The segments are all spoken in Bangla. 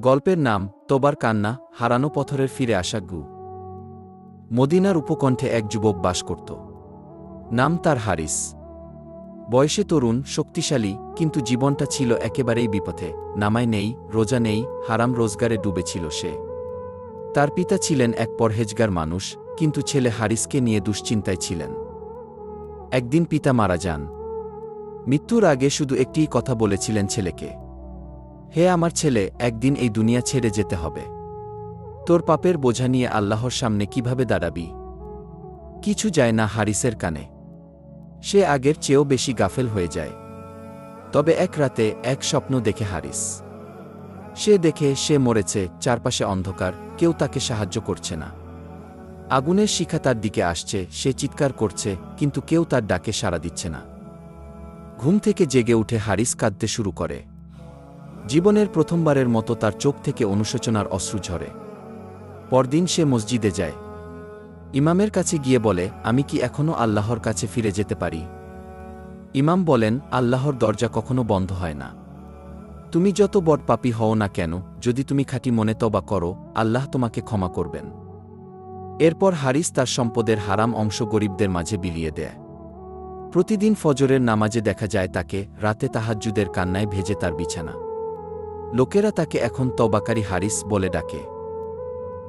গল্পের নাম, তোবার কান্না, হারানো পথরের ফিরে আসা গু। মদিনার উপকণ্ঠে এক যুবক বাস করত। নাম তার হারিস। বয়সে তরুণ, শক্তিশালী, কিন্তু জীবনটা ছিল একেবারেই বিপথে। নামায় নেই, রোজা নেই, হারাম রোজগারে ডুবেছিল সে। তার পিতা ছিলেন এক পরহেজগার মানুষ, কিন্তু ছেলে হারিসকে নিয়ে দুশ্চিন্তায় ছিলেন। একদিন পিতা মারা যান। মৃত্যুর আগে শুধু একটিই কথা বলেছিলেন ছেলেকে। হে আমার ছেলে, একদিন এই দুনিয়া ছেড়ে যেতে হবে। তোর পাপের বোঝা নিয়ে আল্লাহর সামনে কীভাবে দাঁড়াবি? কিছু যায় না হারিসের কানে। সে আগের চেয়েও বেশি গাফেল হয়ে যায়। তবে এক রাতে এক স্বপ্ন দেখে হারিস। সে দেখে সে মরেছে, চারপাশে অন্ধকার, কেউ তাকে সাহায্য করছে না। আগুনের শিখা তার দিকে আসছে, সে চিৎকার করছে, কিন্তু কেউ তার ডাকে সাড়া দিচ্ছে না। ঘুম থেকে জেগে উঠে হারিস কাঁদতে শুরু করে। জীবনের প্রথমবারের মতো তার চোখ থেকে অনুশোচনার অশ্রু ঝরে। পরদিন সে মসজিদে যায়। ইমামের কাছে গিয়ে বলে, আমি কি এখনও আল্লাহর কাছে ফিরে যেতে পারি? ইমাম বলেন, আল্লাহর দরজা কখনো বন্ধ হয় না। তুমি যত বড় পাপী হও না কেন, যদি তুমি খাঁটি মনে তবা করো, আল্লাহ তোমাকে ক্ষমা করবেন। এরপর হারিস তার সম্পদের হারাম অংশ গরিবদের মাঝে বিলিয়ে দেয়। প্রতিদিন ফজরের নামাজে দেখা যায় তাকে, রাতে তাহাজ্জুদের কান্নায় ভেজে তার বিছানা। লোকেরা তাকে এখন তবাকারী হারিস বলে ডাকে।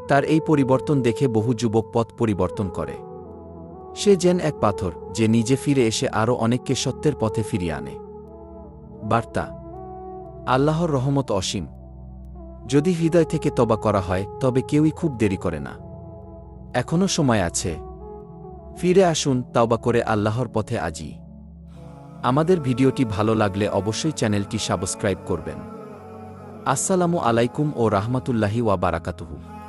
তার এই পরিবর্তন দেখে বহু যুবক পথ পরিবর্তন করে। সে যেন এক পাথর, যে নিজে ফিরে এসে আরও অনেককে সত্যের পথে ফিরিয়ে আনে। বার্তা, আল্লাহর রহমত অসীম। যদি হৃদয় থেকে তবা করা হয়, তবে কেউই খুব দেরি করে না। এখনও সময় আছে। ফিরে আসুন, তাওবা করে আল্লাহর পথে আজই আমাদের ভিডিওটি ভালো লাগলে অবশ্যই চ্যানেলটি সাবস্ক্রাইব করবেন। আসসালামু আলাইকুম ও রাহমাতুল্লাহি ওয়া বারাকাতুহু।